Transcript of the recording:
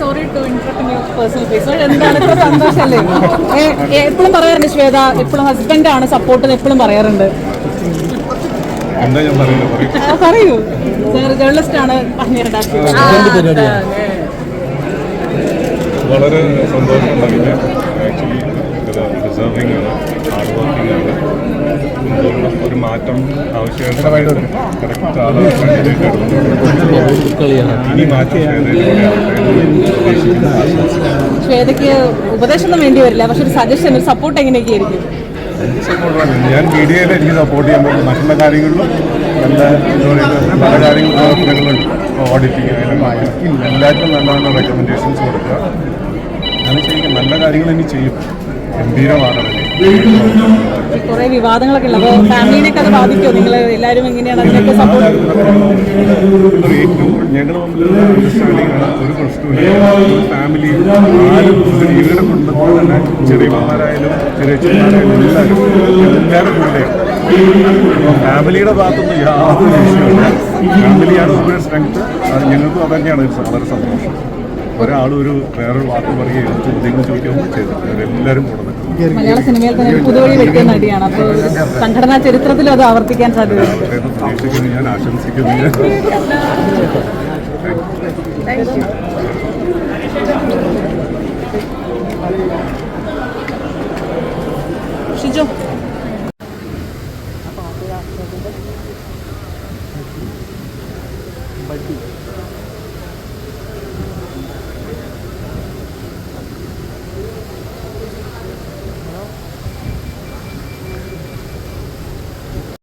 Sorry to interrupt you personal face എന്താണ് സന്തോഷമല്ലേ എപ്പോഴും പറയാറുണ്ട് ശ്വേത എപ്പോഴും ഹസ്ബൻഡ് ആണ് സപ്പോർട്ട് എപ്പോഴും പറയാറുണ്ട്. പറയൂ. സാർ ജേർണലിസ്റ്റ് ആണ് പറഞ്ഞിട്ടുണ്ടാക്കിയത് വളരെ സന്തോഷമുണ്ടാകില്ല ആക്ച്വലി ഡിസേർവിംഗ് ആണ്. ഹാർഡ് വർക്കിംഗ് ആണ്. ഒരു മാറ്റം ആവശ്യമായിട്ട് കറക്റ്റ് ആളെ ഇനി മാറ്റം. ശ്വേതയ്ക്ക് ഉപദേശമൊന്നും വേണ്ടി വരില്ല. പക്ഷെ ഒരു സജഷൻ ഒരു സപ്പോർട്ട് എങ്ങനെയൊക്കെ ആയിരിക്കും സപ്പോർട്ടാണ്. ഞാൻ മീഡിയയിൽ എനിക്ക് സപ്പോർട്ട് ചെയ്യാൻ പറ്റും. മറ്റുള്ള കാര്യങ്ങളിലും നല്ല എന്താ പറയുക പല കാര്യങ്ങളും പ്രവർത്തനങ്ങളുണ്ട്. ഓഡിറ്റിങ് ആയാലും എല്ലാത്തിനും നല്ല നല്ല റെക്കമെൻഡേഷൻസ് കൊടുക്കുക. ഞാൻ ശരിക്കും നല്ല കാര്യങ്ങൾ ഇനി ചെയ്യും. ഗംഭീരമാണ് കുറേ വിവാദങ്ങളൊക്കെ ഉള്ളത് അപ്പോൾ ഫാമിലിനെയൊക്കെ അത് ബാധിക്കുമോ? നിങ്ങൾ എല്ലാവരും എങ്ങനെയാണ് അതിനൊക്കെ സപ്പോർട്ട് ഞങ്ങളുടെ ഒരു പ്രശ്നമില്ല. ഫാമിലി ആരും തന്നെ ചെറിയമ്മമാരായാലും ചെറിയച്ഛന്മാരായാലും എല്ലാവരും എല്ലാവരും കൂടെയാണ് ഫാമിലിയുടെ ഭാഗത്തുനിന്ന് യാതൊരു വിഷയമില്ല ഫാമിലിയാണ് ഒരു സ്ട്രെങ്ത് അത് ഞങ്ങൾക്കും അത് തന്നെയാണ് വളരെ സന്തോഷം. ഒരാളൊരു ഒരു വേറൊരു വാക്ക് പറയുകയോ ചോദ്യങ്ങൾ ചോദിക്കുകയോ ചെയ്തിട്ടില്ല. എല്ലാവരും കൂടെ മലയാള സിനിമയിൽ തന്നെ പുതുവഴി വെക്കുന്ന നടിയാണ്. അപ്പോൾ സംഘടനാ ചരിത്രത്തിലും അത് ആവർത്തിക്കാൻ സാധ്യതയുണ്ട്. എന്ന് പ്രതീക്ഷിക്കുന്നു. ഞാൻ ആശംസിക്കുന്നു. 중. 빨리.